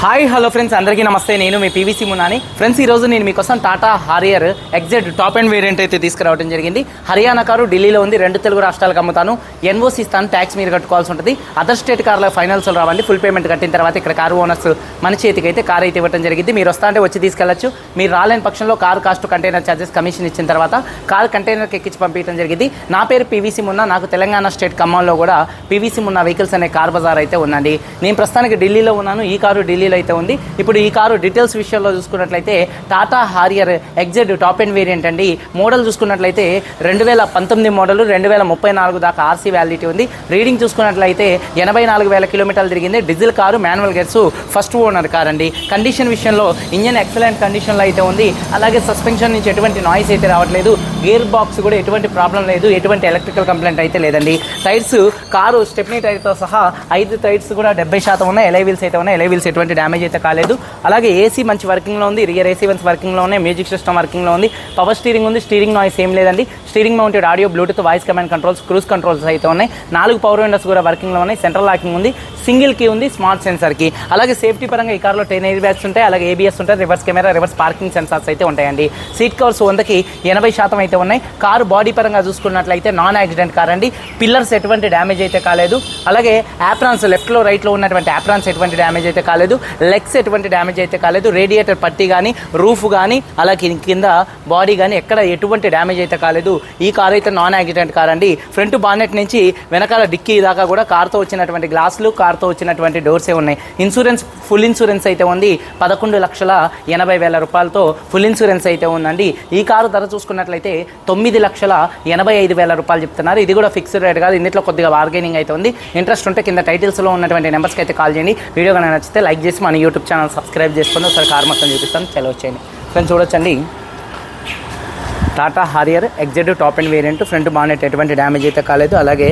Hi hello friends అందరికీ నమస్తే. నేను మీ పీవీసీ మునాని ఫ్రెండ్స్ ఈ రోజు నేను మీకోసం Tata Harrier exact top end variant అయితే తీసుకురావడం జరిగింది. హర్యానా కారు ఢిల్లీలో ఉంది రెండు తెలుగు రాష్ట్రాలకు అమ్ముతాను. ఎన్ఓసి ఇస్తాను ట్యాక్స్ మీరు కట్టుకోవాల్సి ఉంటుంది. అదర్ స్టేట్ కార్ల ఫైనల్స్ రావండి. ఫుల్ పేమెంట్ కట్టిన తర్వాత ఇక్కడ కారు ఓనర్స్ మన చేతికి అయితే కార్ అయితే ఇవ్వడం జరిగింది. మీరు వస్తా అంటే వచ్చి తీసుకెళ్ళొచ్చు మీరు రాలేని పక్షంలో car cost container charges commission ఇచ్చిన తర్వాత కార్ కంటైనర్కి ఎక్కించి పంపించడం జరిగింది. నా పేరు పీవీసీ మున్నా. నాకు తెలంగాణ స్టేట్ ఖమ్మంలో కూడా పీవీసీ మున్నా వెహికల్స్ అనే కార్ బజార్ అయితే ఉందండి. నేను ప్రస్తుతానికి ఢిల్లీలో ఉన్నాను. ఈ కారు ఢిల్లీ ఢిల్లీలో అయితే ఉంది. ఇప్పుడు ఈ కారు డీటెయిల్స్ విషయంలో చూసుకున్నట్లయితే Tata Harrier XZ top end variant అండి. మోడల్ చూసుకున్నట్లయితే రెండు వేల పంతొమ్మిది మోడల్ రెండు వేల ముప్పై నాలుగు దాకా ఆర్సీ వ్యాలిడిటీ ఉంది. రీడింగ్ చూసుకున్నట్లయితే ఎనభై నాలుగు వేల కిలోమీటర్లు తిరిగింది. Diesel car manual gears first owner car అండి. కండిషన్ విషయంలో ఇంజన్ ఎక్సలెంట్ కండిషన్లో అయితే ఉంది. అలాగే సస్పెన్షన్ నుంచి ఎటువంటి నాయిస్ అయితే రావట్లేదు. గేర్ బాక్స్ కూడా ఎటువంటి ప్రాబ్లం లేదు. ఎటువంటి ఎలక్ట్రికల్ కంప్లైంట్ అయితే లేదండి. టైర్స్ కారు స్టెప్నీ టైర్తో సహా ఐదు టైర్స్ కూడా డెబ్బై శాతం ఉన్నాయి. ఎలై వీల్స్ అయితే ఉన్నాయి. ఎలై వీల్స్ ఎటువంటి డ్యామేజ్ అయితే కాలేదు. అలాగే ఏసీ మంచి వర్కింగ్లో ఉంది రియర్ ఏసీ వన్స్ వర్కింగ్లో ఉన్నాయి మ్యూజిక్ సిస్టమ్ వర్కింగ్లో ఉంది పవర్ స్టీరింగ్ ఉంది స్టీరింగ్ నాయిస్ ఏం లేదండి. Steering mounted audio Bluetooth voice command controls cruise controls అయితే ఉన్నాయి. నాలుగు పవర్ విండోస్ కూడా వర్కింగ్లో ఉన్నాయి సెంట్రల్ లాకింగ్ ఉంది. సింగిల్ కీ ఉంది స్మార్ట్ సెన్సర్కి అలాగే సేఫ్టీ పరంగా ఈ కార్లో టెన్ ఎయిర్ బ్యాగ్స్ ఉంటాయి అలాగే ఏబిఎస్ ఉంటాయి reverse camera reverse parking sensors అయితే ఉంటాయండి. సీట్ కవర్స్ వందకి ఎనభై శాతం అయితే ఉన్నాయి. కారు బాడీ పరంగా చూసుకున్నట్లయితే నాన్ యాక్సిడెంట్ కార్ అండి. పిల్లర్స్ ఎటువంటి డ్యామేజ్ అయితే కాలేదు. అలాగే యాప్రాన్స్ లెఫ్ట్లో రైట్లో ఉన్నటువంటి యాప్రాన్స్ ఎటువంటి డ్యామేజ్ అయితే కాలేదు. లెగ్స్ ఎటువంటి డ్యామేజ్ అయితే కాలేదు. రేడియేటర్ పట్టి కానీ రూఫ్ కానీ అలాగే కింద బాడీ కానీ ఎక్కడ ఎటువంటి డ్యామేజ్ అయితే కాలేదు. ఈ కార్ అయితే నాన్ యాక్సిడెంట్ కార్ అండి. ఫ్రంట్ బానెట్ నుంచి వెనకాల డిక్కీ దాకా కూడా కార్తో వచ్చినటువంటి గ్లాసులు కార్తో వచ్చినటువంటి డోర్సే ఉన్నాయి. ఇన్సూరెన్స్ ఫుల్ ఇన్సూరెన్స్ అయితే ఉంది. పదకొండు లక్షల ఎనభై వేల రూపాయలతో ఫుల్ ఇన్సూరెన్స్ అయితే ఉందండి. ఈ కారు ధర చూసుకున్నట్లయితే తొమ్మిది లక్షల ఎనభై ఐదు వేల రూపాయలు చెప్తున్నారు. ఇది కూడా ఫిక్స్డ్ రేట్ కాదు. ఇందులో కొద్దిగా బార్గెనింగ్ అయితే ఉంది. ఇంట్రెస్ట్ ఉంటే కింద టైటిల్స్లో ఉన్నటువంటి నెంబర్స్కి అయితే కాల్ చేయండి. వీడియో కనుక నచ్చితే లైక్ చేసి మన యూట్యూబ్ ఛానల్ సబ్స్క్రైబ్ చేసుకొని ఒకసారి కార్ మొత్తం చూపిస్తాను. చలో వచ్చేయండి ఫ్రెండ్స్ చూడొచ్చండి. Tata Harrier XZ top end variant front bonnet ఎటువంటి డ్యామేజ్ అయితే కాలేదు. అలాగే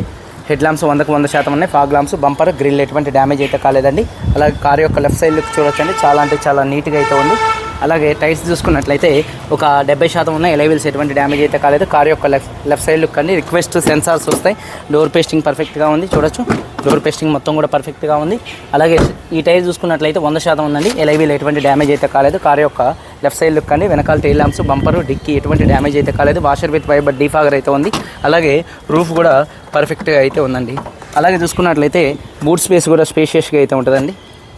హెడ్ ల్యాంప్స్ వందకు వంద శాతం ఉన్నాయి. ఫాగ్ ల్యాంప్స్ బంపర్ గ్రిల్ ఎటువంటి డ్యామేజ్ అయితే కాలేదండి. అలాగే కార్ యొక్క లెఫ్ట్ సైడ్ లుక్ చూడొచ్చండి. చాలా అంటే చాలా నీట్గా అయితే ఉంది. అలాగే టైర్స్ చూసుకున్నట్లయితే ఒక డెబ్బై శాతం ఉన్నాయి ఎలైవిల్స్ ఎటువంటి డ్యామేజ్ అయితే కాలేదు. కార్ యొక్క లెఫ్ట్ లెఫ్ట్ సైడ్ లుక్ అండి. రిక్వెస్ట్ సెన్సార్స్ వస్తాయి. డోర్ పేస్టింగ్ పర్ఫెక్ట్గా ఉంది. చూడొచ్చు. డోర్ పేస్టింగ్ మొత్తం కూడా పర్ఫెక్ట్గా ఉంది. అలాగే ఈ టైర్ చూసుకున్నట్లయితే వంద శాతం ఉందండి ఎలైవీల్ ఎటువంటి డ్యామేజ్ అయితే కాలేదు. కార్ యొక్క లెఫ్ట్ సైడ్ లుక్ అండి. వెనకాల టైల్ ల్యాంప్స్ బంపరు డిక్కి ఎటువంటి డ్యామేజ్ అయితే కాలేదు. వాషర్ విత్ వైబర్ డీఫాగర్ అయితే ఉంది. అలాగే రూఫ్ కూడా పర్ఫెక్ట్గా అయితే ఉందండి. అలాగే చూసుకున్నట్లయితే బూట్ స్పేస్ కూడా స్పేషియస్గా అయితే ఉంటుందండి.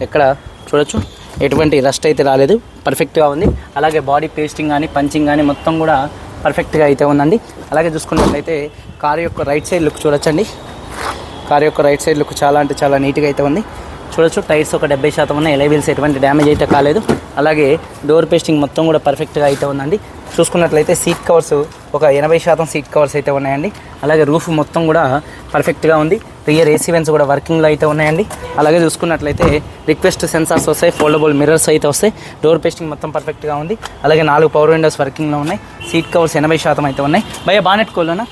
ఇక్కడ చూడొచ్చు. ఎటువంటి రస్ట్ అయితే రాలేదు. పర్ఫెక్ట్గా ఉంది. అలాగే బాడీ పేస్టింగ్ కానీ పంచింగ్ కానీ మొత్తం కూడా పర్ఫెక్ట్గా అయితే ఉందండి. అలాగే చూసుకున్నట్లయితే కారు యొక్క రైట్ సైడ్ లుక్ చూడొచ్చండి. కారు యొక్క రైట్ సైడ్ లుక్ చాలా అంటే చాలా నీట్గా అయితే ఉంది. చూడొచ్చు టైర్స్ ఒక డెబ్బై శాతం ఉన్నాయి ఎలైవీల్స్ ఎటువంటి డ్యామేజ్ అయితే కాలేదు. అలాగే డోర్ పేస్టింగ్ మొత్తం కూడా పర్ఫెక్ట్గా అయితే ఉందండి. చూసుకున్నట్లయితే సీట్ కవర్స్ ఒక ఎనభై శాతం సీట్ కవర్స్ అయితే ఉన్నాయండి. అలాగే రూఫ్ మొత్తం కూడా పర్ఫెక్ట్గా ఉంది. రియర్ ఏసీ వెన్స్ కూడా వర్కింగ్లో అయితే ఉన్నాయండి. అలాగే చూసుకున్నట్లయితే రిక్వెస్ట్ సెన్సార్స్ వస్తాయి ఫోల్డబుల్ మిర్రర్స్ అయితే వస్తాయి. డోర్ పేస్టింగ్ మొత్తం పర్ఫెక్ట్గా ఉంది. అలాగే నాలుగు పవర్ విండోస్ వర్కింగ్లో ఉన్నాయి. సీట్ కవర్స్ ఎనభై శాతం అయితే ఉన్నాయి. భయ బానెట్ కోలోనా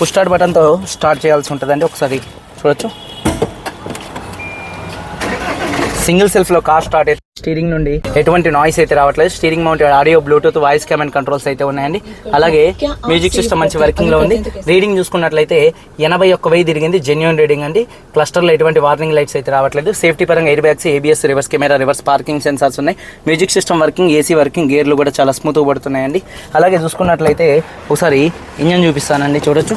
పుష్ స్టార్ట్ బటన్తో స్టార్ట్ చేయాల్సి ఉంటుందండి. ఒకసారి చూడొచ్చు. సింగిల్ సెల్ఫ్లో కార్ స్టార్ట్ అయితే స్టీరింగ్ నుండి ఎటువంటి నాయిస్ అయితే రావట్లేదు. Steering mount audio Bluetooth voice command controls అయితే ఉన్నాయండి. అలాగే మ్యూజిక్ సిస్టమ్ మంచి వర్కింగ్లో ఉంది. రీడింగ్ చూసుకున్నట్లయితే ఎనభై ఒక్క వెయ్యి తిరిగింది జెన్యున్ రీడింగ్ అండి. క్లస్టర్లో ఎటువంటి వార్నింగ్ లైట్స్ అయితే రావట్లేదు. సేఫ్టీ పరంగా air bags ABS reverse camera reverse parking sensors ఉన్నాయి. Music system working AC working గేర్లు కూడా చాలా స్మూత్ పడుతున్నాయండి. అలాగే చూసుకున్నట్లయితే ఒకసారి ఇంజన్ చూపిస్తానండి చూడొచ్చు.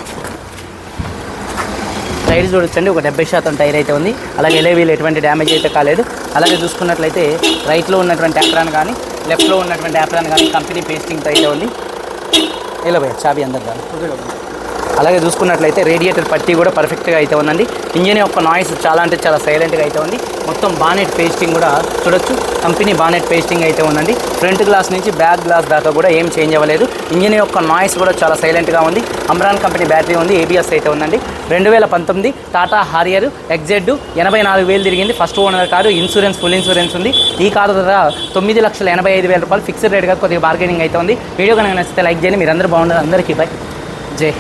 టైర్ చూడొచ్చండి. ఒక డెబ్బై శాతం టైర్ అయితే ఉంది. అలాగే ఎలేవీలు ఎటువంటి డ్యామేజ్ అయితే కాలేదు. అలాగే చూసుకున్నట్లయితే రైట్లో ఉన్నటువంటి యాప్రాన్ కానీ లెఫ్ట్లో ఉన్నటువంటి యాప్రాన్ కానీ కంపెనీ పేస్టింగ్తో అయితే ఉంది. ఇలా పోయా చాబీ అందరు కానీ అలాగే చూసుకున్నట్లయితే రేడియేటర్ పట్టి కూడా పర్ఫెక్ట్గా అయితే ఉందండి. ఇంజిన్ యొక్క నాయిస్ చాలా అంటే చాలా సైలెంట్గా అయితే ఉంది. మొత్తం బానెట్ పేస్టింగ్ కూడా చూడొచ్చు. కంపెనీ బానెట్ పేస్టింగ్ అయితే ఉందండి. ఫ్రంట్ గ్లాస్ నుంచి బ్యాక్ గ్లాస్ దాకా కూడా ఏం చేంజ్ అవ్వలేదు. ఇంజిన్ యొక్క నాయిస్ కూడా చాలా సైలెంట్గా ఉంది. అమ్రాన్ కంపెనీ బ్యాటరీ ఉంది. ఏబిఎస్ అయితే ఉందండి. రెండు వేల పంతొమ్మిది టాటా హారియర్ ఎగ్జెడ్ ఎనభై నాలుగు వేలు తిరిగింది. First owner car. Insurance full insurance ఉంది. ఈ కారు ధర తొమ్మిది లక్షల ఎనభై ఐదు వేల రూపాయలు. ఫిక్స్డ్ రేట్గా కొద్దిగా బార్గెనింగ్ అయితే ఉంది. వీడియో కనుక నచ్చితే లైక్ చేయండి. మీరు అందరూ బాగుండాలి. అందరికీ బై జై